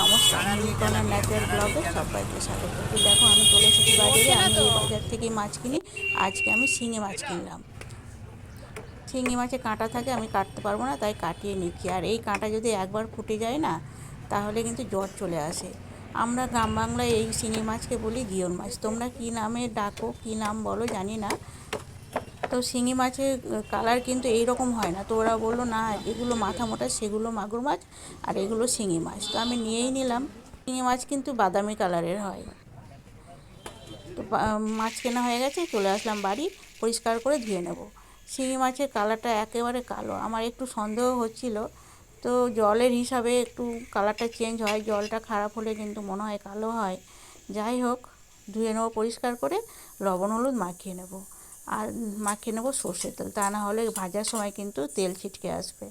নমস্কার নিকনা ন্যাচারাল ব্লগে সবাইকে স্বাগত। তো দেখো, আমি চলে এসেছি বাজারে আমি এই বাজার থেকে মাছ কিনি। আজকে আমি শিঙি মাছ কিনলাম। শিঙি মাছে কাঁটা থাকে, আমি কাটতে পারব না, তাই কাটিয়ে নিচ্ছি। আর এই কাঁটা যদি একবার ফুটে যায় না, তাহলে কিন্তু জ্বর চলে আসে। আমরা গ্রাম বাংলায় এই শিঙি মাছকে বলি গিয়ন মাছ। তোমরা কী নামে ডাকো, কী নাম বলো জানি না। তো শিঙি মাছের কালার কিন্তু এই রকম হয় না। তো ওরা বলল, না, এগুলো মাথা মোটা, সেগুলো মাগুর মাছ আর এগুলো শিঙি মাছ। তো আমি নিয়েই নিলাম। শিঙি মাছ কিন্তু বাদামি কালারের হয়। তো মাছ কেনা হয়ে গেছে, চলে আসলাম বাড়ি, পরিষ্কার করে ধুয়ে নেব। শিঙি মাছের কালারটা একেবারে কালো। আমার একটু সন্দেহ হচ্ছিল। তো জলের হিসাবে একটু কালারটা চেঞ্জ হয়, জলটা খারাপ হলে কিন্তু মনে হয় কালো হয়। যাই হোক, ধুয়ে নেব পরিষ্কার করে, লবণ, হলুদ মাখিয়ে নেব। আর মাখিয়ে নেব সর্ষের তেল। তা না হলে ভাজার সময় কিন্তু তেল ছিটকে আসবে।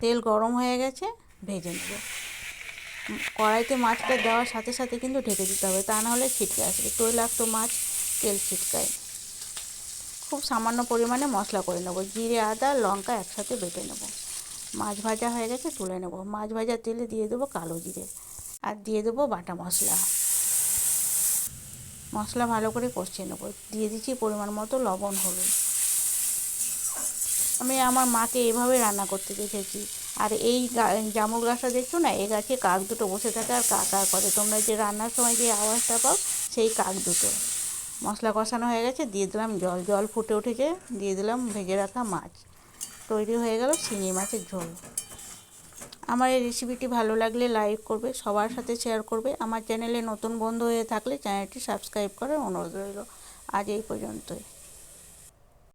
তেল গরম হয়ে গেছে, ভেজে নেব। কড়াইতে মাছটা দেওয়ার সাথে সাথে কিন্তু ঢেকে দিতে হবে, তা না হলে ছিটকে আসবে। তৈলাক্ত মাছ, তেল ছিটকায়। খুব সামান্য পরিমাণে মশলা করে নেব, জিরে, আদা, লঙ্কা একসাথে বেটে নেব। মাছ ভাজা হয়ে গেছে তুলে নেব। মাছ ভাজা তেলে দিয়ে দেবো কালো জিরে। আর দিয়ে দেবো বাটা মশলা। মশলা ভালো করে কষিয়ে নেব। দিয়ে দিচ্ছি পরিমাণ মতো লবণ, হলুদ। আমি আমার মাকে এভাবে রান্না করতে দেখেছি। আর এই জামুল গাছটা দেখছ না? এই গাছে কাক দুটো বসে থাকে আর কা কা করে। তোমরা যে রান্নার সময় যে আওয়াজটা পাও, সেই কাক দুটো। মশলা কষানো হয়ে গেছে, দিয়ে দিলাম জল। জল ফুটে উঠেছে, দিয়ে দিলাম ভেজে রাখা মাছ। তৈরি হয়ে গেল শিঙি মাছের ঝোল। আমার এই রেসিপিটি ভালো লাগলে লাইক করবে, সবার সাথে শেয়ার করবে। আমার চ্যানেলে নতুন বন্ধু হয়ে থাকলে চ্যানেলটি সাবস্ক্রাইব করার অনুরোধ রইল। আজ এই পর্যন্তই।